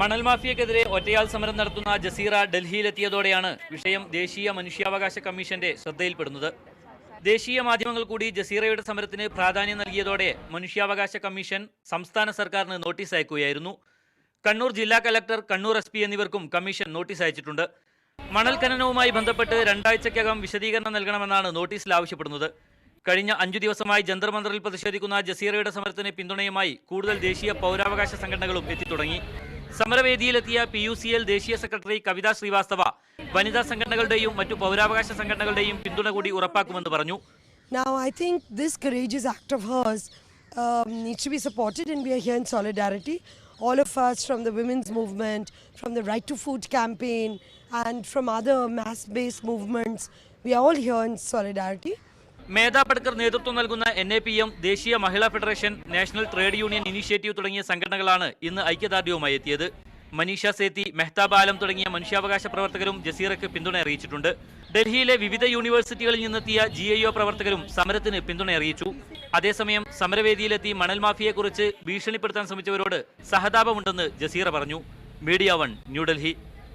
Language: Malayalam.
മണൽ മാഫിയക്കെതിരെ ഒറ്റയാൾ സമരം നടത്തുന്ന ജസീറ ഡൽഹിയിലെത്തിയതോടെയാണ് വിഷയം ദേശീയ മനുഷ്യാവകാശ കമ്മീഷന്റെ ശ്രദ്ധയിൽപ്പെടുന്നത്. ദേശീയ മാധ്യമങ്ങൾ കൂടി ജസീറയുടെ സമരത്തിന് പ്രാധാന്യം നൽകിയതോടെ മനുഷ്യാവകാശ കമ്മീഷൻ സംസ്ഥാന സർക്കാരിന് നോട്ടീസ് അയക്കുകയായിരുന്നു. കണ്ണൂർ ജില്ലാ കലക്ടർ കണ്ണൂർ എസ് എന്നിവർക്കും കമ്മീഷൻ നോട്ടീസ് അയച്ചിട്ടുണ്ട്. മണൽ ഖനനവുമായി ബന്ധപ്പെട്ട് രണ്ടാഴ്ചയ്ക്കകം വിശദീകരണം നൽകണമെന്നാണ് നോട്ടീസിൽ ആവശ്യപ്പെടുന്നത്. കഴിഞ്ഞ അഞ്ചു ദിവസമായി ജന്തർ പ്രതിഷേധിക്കുന്ന ജസീറയുടെ സമരത്തിന് പിന്തുണയുമായി കൂടുതൽ ദേശീയ പൗരാവകാശ സംഘടനകളും എത്തിത്തുടങ്ങി. സമരവേദിയിലെത്തിയ പി യു സി എൽ ദേശീയ സെക്രട്ടറി കവിത ശ്രീവാസ്തവ വനിതാ സംഘടനകളുടെയും മറ്റു പൗരാവകാശ സംഘടനകളുടെയും പിന്തുണ കൂടി ഉറപ്പാക്കുമെന്ന് പറഞ്ഞു um. All of us from the women's movement, from the Right to Food campaign, and from other mass based movements, we are all here in solidarity. മേധാ പട്കർ നേതൃത്വം നൽകുന്ന എൻ എ പി എം ദേശീയ മഹിളാ federation national trade union initiative തുടങ്ങിയ സംഘടനകളാണ് ഇന്ന് ഐക്യദാർഢ്യവുമായി എത്തിയത്. മനീഷ സേത്തി മെഹ്താബ് ആലം തുടങ്ങിയ മനുഷ്യാവകാശ പ്രവർത്തകരും ജസീറയ്ക്ക് പിന്തുണ അറിയിച്ചിട്ടുണ്ട്. ഡൽഹിയിലെ വിവിധ യൂണിവേഴ്സിറ്റികളിൽ നിന്നെത്തിയ ജി ഐ ഒ പ്രവർത്തകരും സമരത്തിന് പിന്തുണ അറിയിച്ചു. അതേസമയം സമരവേദിയിലെത്തി മണൽ മാഫിയെക്കുറിച്ച് ഭീഷണിപ്പെടുത്താൻ ശ്രമിച്ചവരോട് സഹതാപമുണ്ടെന്ന് ജസീറ പറഞ്ഞു. Media one New Delhi.